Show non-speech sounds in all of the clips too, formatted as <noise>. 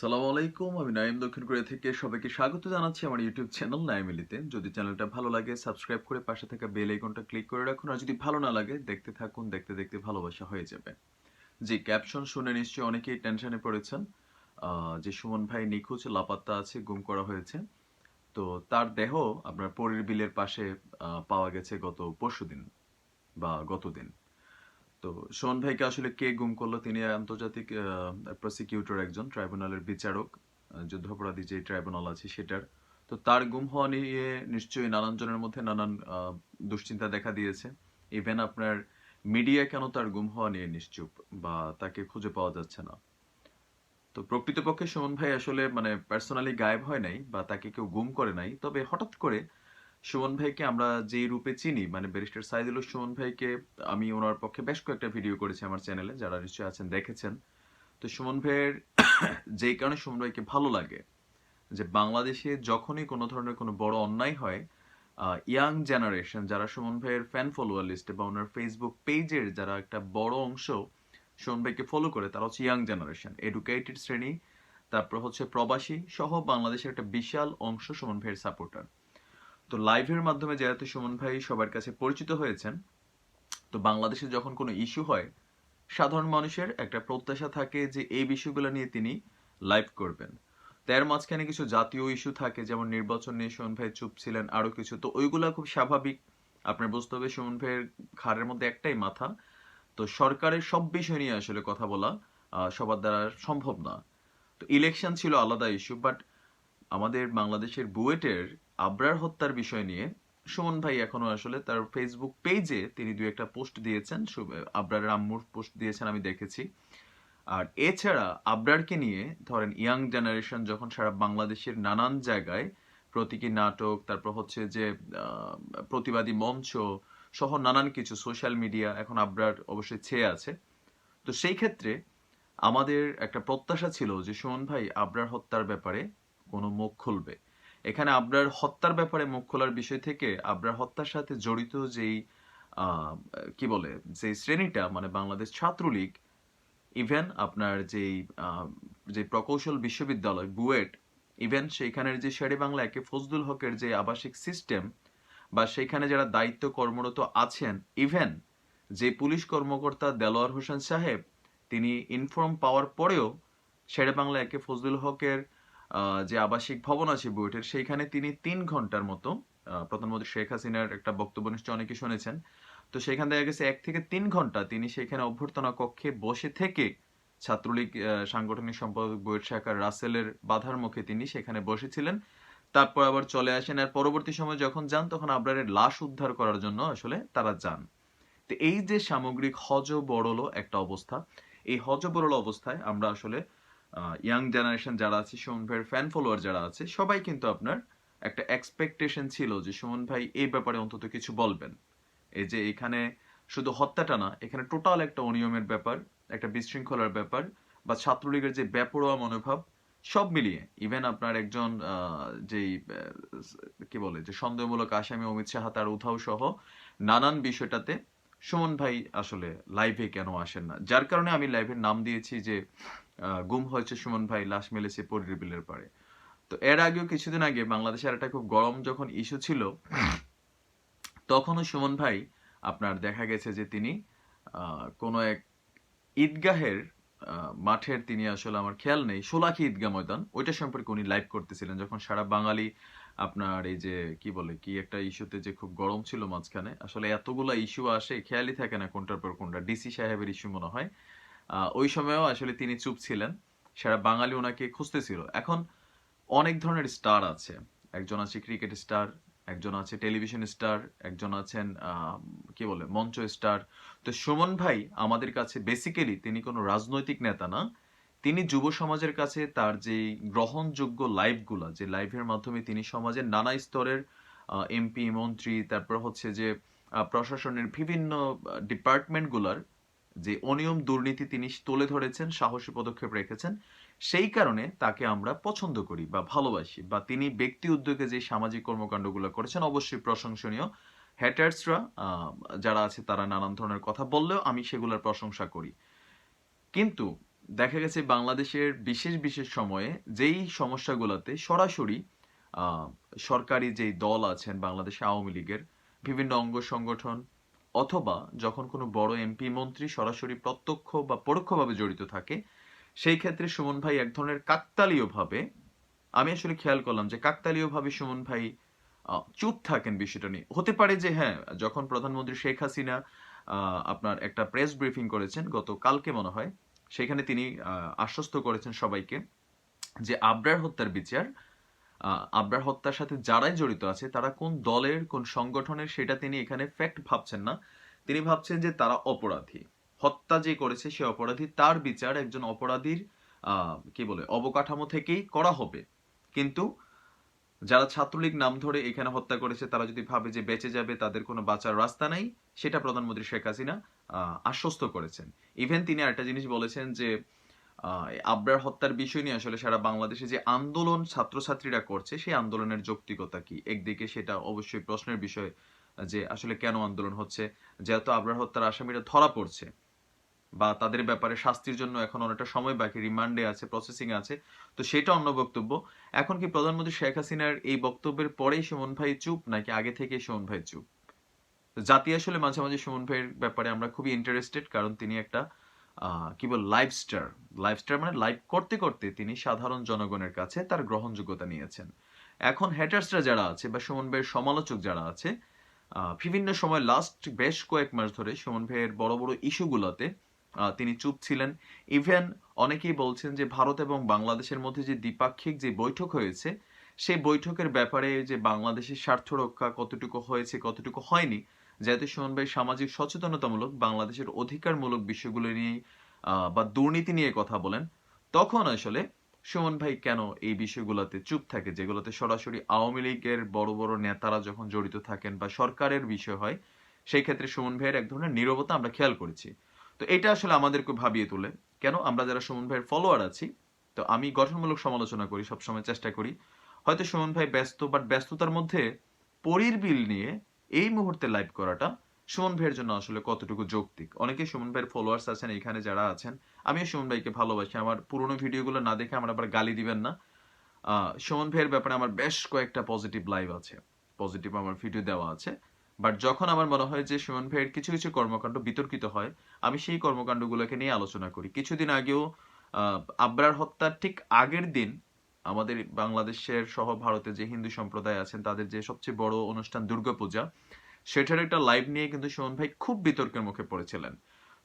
সালাম আলাইকুম, আমি নাইম দক্ষিণ কোরিয়া থেকে সবাইকে স্বাগত জানাচ্ছি আমার ইউটিউব চ্যানেল নাইমিলিতে। যদি চ্যানেলটা ভালো লাগে, সাবস্ক্রাইব করে পাশে থাকা বেল আইকনটা ক্লিক করে রাখুন। আর যদি ভালো না লাগে, দেখতে থাকুন, দেখতে দেখতে ভালোবাসা হয়ে যাবে। জি, ক্যাপশন শুনে নিশ্চয়ই অনেকেই টেনশনে পড়েছেন। যে সুমন ভাই নিখোঁজ, লাপাত্তা আছে, গুম করা হয়েছে। তো তার দেহ আপনার পরের বিলের পাশে পাওয়া গেছে গত পরশুদিন বা গতদিন। তো শোন ভাইকে আসলে কে গুম করল? তিনি আন্তর্জাতিক প্রসিকিউটর একজন ট্রাইব্যুনালের বিচারক যুদ্ধাপরাধী যে ট্রাইব্যুনাল আছে সেটার। তো তার গুম হওয়া নিয়ে নিশ্চয়ই নানান জনের মধ্যে নানান দুশ্চিন্তা দেখা দিয়েছে। ইভেন আপনার মিডিয়া কেন তার গুম হওয়া নিয়ে নিশ্চুপ বা তাকে খুঁজে পাওয়া যাচ্ছে না। তো প্রকৃতপক্ষে সুমন ভাই আসলে মানে পার্সোনালি গায়েব হয় নাই বা তাকে কেউ গুম করে নাই। তবে হঠাৎ করে সুমন ভাইকে আমরা যেই রূপে চিনি মানে ব্যারিস্টার সাইদুল সুমন ভাইকে আমি ওনার পক্ষে বেশ কয়েকটা ভিডিও করেছি আমার চ্যানেলে যারা নিশ্চয়ই আছেন, দেখেছেন। তো সুমন ভাইয়ের <coughs> যেই কারণে সুমন ভাইকে ভালো লাগে, যে বাংলাদেশে যখনই কোনো ধরনের কোনো বড় অন্যায় হয় ইয়াং জেনারেশন যারা সুমন ভাইয়ের ফ্যান ফলোয়ার লিস্টে বা ওনার ফেসবুক পেজের যারা একটা বড় অংশ সুমন ভাইকে ফলো করে, তারা হচ্ছে ইয়াং জেনারেশন এডুকেটেড শ্রেণি, তারপর হচ্ছে প্রবাসী সহ বাংলাদেশের একটা বিশাল অংশ সুমন ভাইয়ের সাপোর্টার তো লাইভের মাধ্যমে যেহেতু সুমন ভাই সবার কাছে পরিচিত হয়েছেন। তো বাংলাদেশে যখন কোনো ইস্যু হয়, সাধারণ মানুষের একটা প্রত্যাশা থাকে যে এই বিষয়গুলো নিয়ে তিনি লাইভ করবেন। তার মাঝখানে কিছু জাতীয় ইস্যু থাকে, যেমন নির্বাচন নিয়ে সুমন ভাই চুপ ছিলেন, আরও কিছু। তো ওইগুলা খুব স্বাভাবিক। আপনার বুঝতে হবে সুমন ভাইয়ের ঘাড়ের মধ্যে একটাই মাথা। তো সরকারের সব বিষয় নিয়ে আসলে কথা বলা সবার দ্বারা সম্ভব না। তো ইলেকশন ছিল আলাদা ইস্যু বাট আমাদের বাংলাদেশের বুয়েটের আবরার হত্যার বিষয় নিয়ে সুমন ভাই এখনও আসলে তার ফেসবুক পেজে তিনি দু একটা পোস্ট দিয়েছেন। আবরারের আম্মুর পোস্ট দিয়েছেন, আমি দেখেছি। আর এছাড়া আবরারকে নিয়ে ধরেন ইয়াং জেনারেশন যখন সারা বাংলাদেশের নানান জায়গায় প্রতীকী নাটক, তারপর হচ্ছে যে প্রতিবাদী মঞ্চ সহ নানান কিছু সোশ্যাল মিডিয়া এখন আবরার অবশ্যই ছেয়ে আছে। তো সেই ক্ষেত্রে আমাদের একটা প্রত্যাশা ছিল যে সুমন ভাই আবরার হত্যার ব্যাপারে কোনো মুখ খুলবে। এখানে আবরার হত্যার ব্যাপারে মুখ খোলার বিষয় থেকে আবরার হত্যার সাথে জড়িত যেই কি বলে যে শ্রেণীটা মানে বাংলাদেশ ছাত্রলীগ ইভেন আপনার যেই যে প্রকৌশল বিশ্ববিদ্যালয়, বুয়েট ইভেন সেইখানের যে শেরে বাংলা একে ফজলুল হকের যে আবাসিক সিস্টেম বা সেইখানে যারা দায়িত্ব কর্মরত আছেন ইভেন যে পুলিশ কর্মকর্তা দেলোয়ার হোসেন সাহেব, তিনি ইনফর্ম পাওয়ার পরেও শেরে বাংলা একে ফজলুল হকের যে আবাসিক ভবন আছে বুয়েটের, সেইখানে তিনি তিন ঘণ্টার মতো প্রধানমন্ত্রী শেখ হাসিনার একটা বক্তব্য নিশ্চয় অনেকে শুনেছেন। তো সেখান দেখা গেছে এক থেকে তিন ঘণ্টা তিনি সেখানে অভ্যর্থনা কক্ষে বসে থেকে ছাত্রলীগ সাংগঠনিক সম্পাদক বুয়েট শাখার রাসেলের বাধার মুখে তিনি সেখানে বসেছিলেন। তারপর আবার চলে আসেন আর পরবর্তী সময় যখন যান তখন আবরারের লাশ উদ্ধার করার জন্য আসলে তারা যান। তো এই যে সামগ্রিক হজ বড়লো একটা অবস্থা, এই হজ বড়লো অবস্থায় আমরা আসলে ইয়াং জেনারেশন যারা আছে সুমন ভাইয়ের ফ্যান ফলোয়ার যারা আছে, সবাই কিন্তু আপনার একটা এক্সপেকটেশন ছিল যে সুমন ভাই এই ব্যাপারে অন্তত কিছু বলবেন। এই যে এখানে শুধু হত্যাটা না, এখানে টোটাল একটা অনিয়মের ব্যাপার, একটা বিশৃঙ্খলার ব্যাপার, বা ছাত্রলীগের যে বেপরোয়া মনোভাব, সব মিলিয়ে ইভেন আপনার একজন যেই কি বলে, যে সন্দেহমূলক আসামি অমিত সাহা তার উধাও সহ নানান বিষয়টাতে সুমন ভাই আসলে লাইভে কেন আসেন না? যার কারণে আমি লাইভের নাম দিয়েছি যে গুম হয়েছে সুমন ভাই লাশ মেলেছে পরির বিলের পারে তো এর আগেও কিছুদিন আগে বাংলাদেশের একটা খুব গরম যখন ইস্যু ছিল, তখনও সুমন ভাই আপনার দেখা গেছে যে তিনি কোনো এক ঈদগাহের মাঠের তিনি আসলে আমার খেয়াল নেই সোলাকি ঈদগাহ ময়দান ওইটা সম্পর্কে উনি লাইভ করতেছিলেন যখন সারা বাঙালি আপনার এই যে কি বলে, কি একটা ইস্যুতে যে খুব গরম ছিল মাঝখানে, আসলে এতগুলা ইস্যু আসে, খেয়ালই থাকে না কোনটার পর কোনটা। ডিসি সাহেবের ইস্যু মনে হয়। ওই সময়ও আসলে তিনি চুপ ছিলেন। সারা বাঙালি ওনাকে খুঁজতেছিল। এখন অনেক ধরনের স্টার আছে। একজন আছে ক্রিকেট স্টার, একজন আছে টেলিভিশন স্টার, একজন আছেন কি বলে, মঞ্চ স্টার। তো সুমন ভাই আমাদের কাছে বেসিক্যালি তিনি কোনো রাজনৈতিক নেতা না। তিনি যুব সমাজের কাছে তার যে গ্রহণযোগ্য লাইভগুলা যে লাইভের মাধ্যমে তিনি সমাজের নানা স্তরের এমপি মন্ত্রী, তারপর হচ্ছে যে প্রশাসনের বিভিন্ন ডিপার্টমেন্টগুলার যে অনিয়ম দুর্নীতি তিনি তুলে ধরেছেন, সাহসী পদক্ষেপ রেখেছেন, সেই কারণে তাকে আমরা পছন্দ করি বা ভালোবাসি বা তিনি ব্যক্তি উদ্যোগে যে সামাজিক কর্মকাণ্ডগুলো করেছেন অবশ্যই প্রশংসনীয়। হ্যাটার্সরা যারা আছে তারা নানান ধরনের কথা বললেও আমি সেগুলোর প্রশংসা করি। কিন্তু দেখা গেছে বাংলাদেশের বিশেষ বিশেষ সময়ে যেই সমস্যাগুলোতে সরাসরি সরকারি যেই দল আছেন বাংলাদেশ আওয়ামী লীগের বিভিন্ন অঙ্গ সংগঠন অথবা যখন কোনো বড় এমপি, মন্ত্রী সরাসরি প্রত্যক্ষ বা পরোক্ষভাবে জড়িত থাকে, সেই ক্ষেত্রে সুমন ভাই এক ধরনের কাকতালীয় ভাবে, আমি আসলে খেয়াল করলাম যে কাকতালীয় ভাবে সুমন ভাই চুপ থাকেন বিষয়টা নিয়ে। হতে পারে যে হ্যাঁ যখন প্রধানমন্ত্রী শেখ হাসিনা আপনার একটা প্রেস ব্রিফিং করেছেন, গত কালকে মনে হয়, সেখানে তিনি আশ্বস্ত করেছেন সবাইকে যে আবরার হত্যার বিচার আবরার হত্যার সাথে যারাই জড়িত আছে, তারা কোন দলের, কোন সংগঠনের, সেটা তিনি এখানে ফ্যাক্ট ভাবছেন না। তিনি ভাবছেন যে তারা অপরাধী। হত্যা যে করেছে সে অপরাধী, তার বিচার একজন অপরাধীর কি বলে, অবকাঠামো থেকেই করা হবে। কিন্তু যারা ছাত্রলীগ নাম ধরে এখানে হত্যা করেছে, তারা যদি ভাবে যে বেঁচে যাবে, তাদের কোনো বাঁচার রাস্তা নাই, সেটা প্রধানমন্ত্রী শেখ হাসিনা আশ্বস্ত করেছেন। ইভেন তিনি আরেকটা জিনিস বলেছেন যে আবরার হত্যার বিষয় নিয়ে আসলে সারা বাংলাদেশে যে আন্দোলন ছাত্রছাত্রীরা করছে, সেই আন্দোলনের যৌক্তিকতা কি? একদিকে সেটা অবশ্যই প্রশ্নের বিষয়, যে আসলে কেন আন্দোলন হচ্ছে? যেহেতু আবরার হত্যার আসামিরা ধরা পড়ছে বা তাদের ব্যাপারে শাস্তির জন্য এখন অনেকটা সময় বাকি, রিমান্ডে আছে প্রসেসিং আছে, তো সেটা অন্য বক্তব্য। এখন কি প্রধানমন্ত্রী শেখ হাসিনার এই বক্তব্যের পরেই সুমন ভাই চুপ, নাকি আগে থেকে সুমন ভাই চুপ? জাতি আসলে মাঝে মাঝে সুমন ভাইয়ের ব্যাপারে আমরা খুবই ইন্টারেস্টেড কারণ তিনি একটা কি বল লাইফ স্টার লাইফ স্টার মানে লাইভ করতে করতে তিনি সাধারণ জনগণের কাছে তার গ্রহণযোগ্যতা নিয়েছেন। এখন হ্যাটার্সরা যারা আছে বা সুমন ভাইয়ের সমালোচক যারা আছে বিভিন্ন সময় লাস্ট বেশ কয়েক মাস ধরে সুমন ভাইয়ের বড় বড় ইস্যুগুলোতে তিনি চুপ ছিলেন। ইভেন অনেকেই বলছেন যে ভারত এবং বাংলাদেশের মধ্যে যে দ্বিপাক্ষিক যে বৈঠক হয়েছে, সেই বৈঠকের ব্যাপারে যে বাংলাদেশের স্বার্থ রক্ষা কতটুকু হয়েছে, কতটুকু হয়নি যেহেতু সুমন ভাই সামাজিক সচেতনতামূলক বাংলাদেশের অধিকারমূলক বিষয়গুলো নিয়ে বা দুর্নীতি নিয়ে কথা বলেন, তখন আসলে সুমন ভাই কেন এই বিষয়গুলোতে চুপ থাকে, যেগুলোতে সরাসরি আওয়ামী লীগের বড় বড় নেতারা যখন জড়িত থাকেন বা সরকারের বিষয় হয়, সেই ক্ষেত্রে সুমন ভাইয়ের এক ধরনের নীরবতা আমরা খেয়াল করেছি। তো এটা আসলে আমাদেরকে ভাবিয়ে তোলে, কেন আমরা যারা সুমন ভাইয়ের ফলোয়ার আছি, তো আমি গঠনমূলক সমালোচনা করি, সবসময় চেষ্টা করি। হয়তো সুমন ভাই ব্যস্ত বাট ব্যস্ততার মধ্যে পরীর বিল নিয়ে এই মুহূর্তে লাইভ করাটা সুমন ভাইয়ের জন্য আসলে কতটুকু যৌক্তিক? অনেকে সুমন ভাইয়ের ফলোয়ার্স আছেন এখানে যারা আছেন, আমিও সুমন ভাইকে ভালোবাসি। আমার পুরোনো ভিডিওগুলো না দেখে আমার আবার গালি দিবেন না। সুমন ভাইয়ের ব্যাপারে আমার বেশ কয়েকটা পজিটিভ লাইভ আছে। পজিটিভ আমার ভিডিও দেওয়া আছে। বাট যখন আমার মনে হয় যে সুমন ভাইয়ের কিছু কিছু কর্মকাণ্ড বিতর্কিত হয়, আমি সেই কর্মকাণ্ডগুলোকে নিয়ে আলোচনা করি। কিছুদিন আগেও আবরার হত্যার ঠিক আগের দিন আমাদের বাংলাদেশের সহ ভারতে যে হিন্দু সম্প্রদায় আছেন, তাদের যে সবচেয়ে বড় অনুষ্ঠান দুর্গাপূজা, সেটার একটা লাইভ নিয়ে কিন্তু সুমন ভাই খুব বিতর্কের মুখে পড়েছিলেন।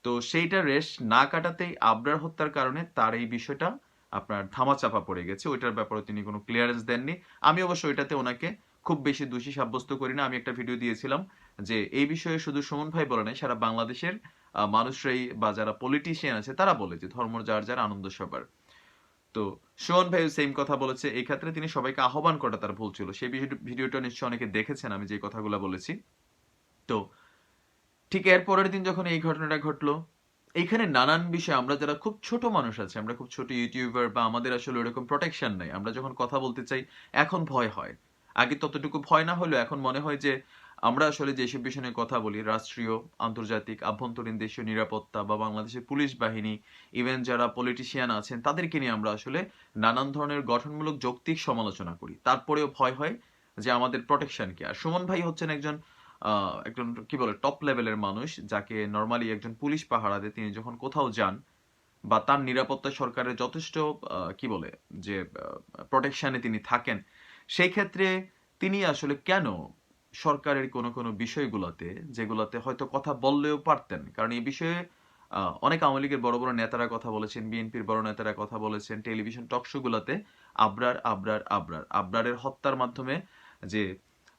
তো সেইটা রেশ না কাটাতেই আবরার হত্যার কারণে তার এই বিষয়টা আপনার ধামাচাপা পড়ে গেছে। ওইটার ব্যাপারে তিনি কোনো ক্লিয়ারেন্স দেননি। আমি অবশ্য ওইটাতে ওনাকে খুব বেশি দোষী সাব্যস্ত করি না আমি একটা ভিডিও দিয়েছিলাম যে এই বিষয়ে শুধু সুমন ভাই বলে নাই, সারা বাংলাদেশের মানুষরাই বা যারা পলিটিশিয়ান আছে, তারা বলে যে ধর্ম যার যার আনন্দ সবার। তো সুমন ভাই সেম কথা বলেছে। এই ক্ষেত্রে তিনি সবাইকে আহ্বান করা তার ভুল ছিল। সেই ভিডিওটা নিশ্চয়ই অনেকে দেখেছেন, আমি যে কথাগুলো বলেছি। তো ঠিক এর পরের দিন যখন এই ঘটনাটা ঘটলো, এইখানে নানান বিষয় আমরা যারা খুব ছোট মানুষ আছে, আমরা খুব ছোট ইউটিউবার বা আমাদের আসলে ওরকম প্রোটেকশন নাই। আমরা যখন কথা বলতে চাই, এখন ভয় হয়। আগে ততটুকু ভয় না হলেও এখন মনে হয় যে আমরা আসলে যেসব বিষয় নিয়ে কথা বলি, রাষ্ট্রীয়, আন্তর্জাতিক, আভ্যন্তরীণ, দেশীয় নিরাপত্তা বা বাংলাদেশের পুলিশ বাহিনী ইভেন যারা পলিটিশিয়ান আছেন, তাদেরকে নিয়ে আমরা আসলে নানান ধরনের গঠনমূলক যৌক্তিক সমালোচনা করি। তারপরেও ভয় হয় যে আমাদের প্রোটেকশন কি? আর সুমন ভাই হচ্ছেন একজন একজন কি বলে টপ লেভেলের মানুষ, যাকে নর্মালি একজন পুলিশ পাহারা দেয় তিনি যখন কোথাও যান বা তার নিরাপত্তা সরকারের যথেষ্ট কি বলে, যে প্রোটেকশনে তিনি থাকেন, সেই ক্ষেত্রে তিনি আসলে কেন সরকারের কোনো কোনো বিষয়গুলোতে, যেগুলোতে হয়তো কথা বললেও পারতেন কারণ এই বিষয়ে অনেক আওয়ামী লীগের বড় বড় নেতারা কথা বলেছেন, বিএনপির বড় নেতারা কথা বলেছেন, টেলিভিশন টক শোগুলোতে আবরার আবরার আবরার। আবরারের হত্যার মাধ্যমে যে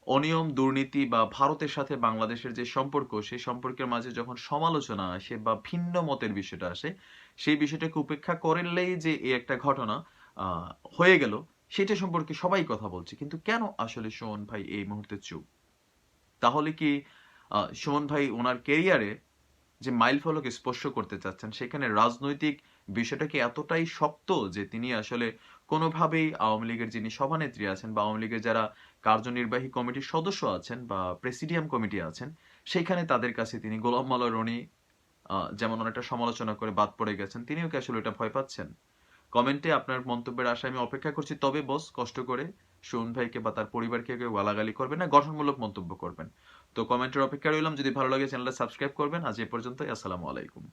অনিয়ম, দুর্নীতি বা ভারতের সাথে বাংলাদেশের যে সম্পর্ক, সেই সম্পর্কের মাঝে যখন সমালোচনা আসে বা ভিন্ন মতের বিষয়টা আসে, সেই বিষয়টাকে উপেক্ষা করলেই যে এই একটা ঘটনা হয়ে গেল, সেটা সম্পর্কে সবাই কথা বলছে। কিন্তু কেন আসলে সুমন ভাই এই মুহূর্তে চুপ? তাহলে কি সুমন ভাই ওনার কেরিয়ারে যে মাইল ফলক স্পর্শ করতে চাচ্ছেন, সেখানে রাজনৈতিক বিষয়টা কি এতটাই শক্ত যে তিনি আসলে কোনোভাবেই আওয়ামী লীগের যিনি সভানেত্রী আছেন বা আওয়ামী লীগের যারা কার্যনির্বাহী কমিটির সদস্য আছেন বা প্রেসিডিয়াম কমিটি আছেন, সেখানে তাদের কাছে তিনি গোলাম মাল্লা রনি যেমন অনেকটা সমালোচনা করে বাদ পড়ে গেছেন, তিনিও কি আসলে এটা ভয় পাচ্ছেন? কমেন্টে আপনার মন্তব্যের আশা আমি অপেক্ষা করছি। তবে বস, কষ্ট করে সোন ভাইকে বা তার পরিবারকে কেউ গালাগালি করবেন না, গঠনমূলক মন্তব্য করবেন। তো কমেন্টের অপেক্ষা রইলাম। যদি ভালো লাগে চ্যানেলটা সাবস্ক্রাইব করবেন। আজ এ পর্যন্ত আসসালামু আলাইকুম।